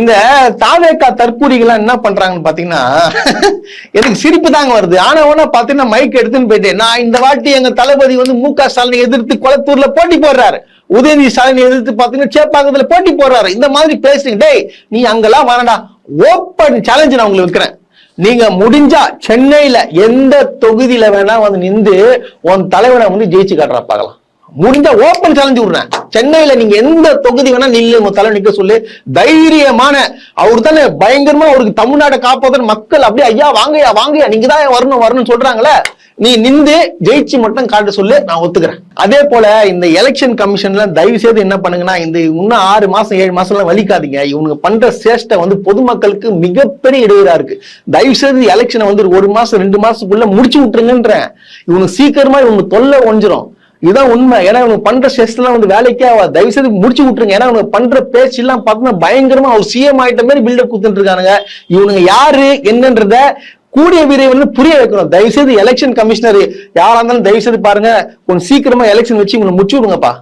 இந்த தாவேக்கா தற்கூரிகள்லாம் என்ன பண்றாங்கன்னு பாத்தீங்கன்னா எனக்கு சிரிப்பு தாங்க வருது. ஆனா உடனே பாத்தீங்கன்னா மைக் எடுத்துன்னு போயிட்டு நான் இந்த வாட்டி எங்க தளபதி வந்து மு க ஸ்டாலினை எதிர்த்து கொளத்தூர்ல போட்டி போடுறாரு. உதயநிதி ஸ்டாலினை எதிர்த்து பாத்தீங்கன்னா சேப்பாக்கத்துல போட்டி போடுறாரு. இந்த மாதிரி பேசுறீங்க. டேய் நீ அங்கெல்லாம் வரடா. ஓப்பன் சேலஞ்ச் நான் உங்களுக்கு வைக்கிறேன். நீங்க முடிஞ்சா சென்னையில எந்த தொகுதியில வேணா வந்து நின்று உன் தலைவனை வந்து ஜெயிச்சு காட்டுறா பார்க்கலாம். முடிஞ்ச ஓப்பன் சேலஞ்சு விடுறேன். சென்னையில நீங்க எந்த தொகுதி வேணா நில்லு உங்க தலை நிக்க சொல்லு. தைரியமான அவரு தானே பயங்கரமா அவருக்கு தமிழ்நாட்டை காப்பாதன் மக்கள். அப்படியே ஐயா வாங்கய்யா வாங்கயா நீங்க தான் வரணும் வரணும்னு சொல்றாங்களே? நீ நின்று ஜெயிச்சு மட்டும் காட்ட சொல்லு நான் ஒத்துக்கிறேன். அதே போல இந்த எலெக்ஷன் கமிஷன்ல தயவு செய்து என்ன பண்ணுங்கன்னா இந்த இன்னும் ஆறு மாசம் ஏழு மாசம் எல்லாம் வலிக்காதீங்க. இவங்க பண்ற சேஷ்டை வந்து பொதுமக்களுக்கு மிகப்பெரிய இடையூறா இருக்கு. தயவு செய்து எலெக்ஷனை வந்து ஒரு மாசம் ரெண்டு மாசத்துக்குள்ள முடிச்சு விட்டுருங்கன்றேன். இவனுக்கு சீக்கிரமா இவங்க தொல்லை ஒஞ்சிரும் இதுதான் உண்மை. ஏன்னா இவங்க பண்ற செஸ்லாம் வந்து வேலைக்கே ஆகாது. தயவு செய்து முடிச்சு விட்டுருங்க. ஏன்னா இவங்க பண்ற பேச்சு எல்லாம் பார்த்தீங்கன்னா பயங்கரமா அவர் சிஎம் ஆயிட்ட மாதிரி பில்டப் கொடுத்துட்டு இருக்கானுங்க. இவனுங்க யாரு? என்னன்றத கூடிய விரைவில் புரிய வைக்கணும். தயவு செய்து எலெக்ஷன் கமிஷனர் யாரா இருந்தாலும் தயவு செய்து பாருங்க. கொஞ்சம் சீக்கிரமா எலெக்ஷன் வச்சு இவங்களை முடிச்சு விடுங்கப்பா.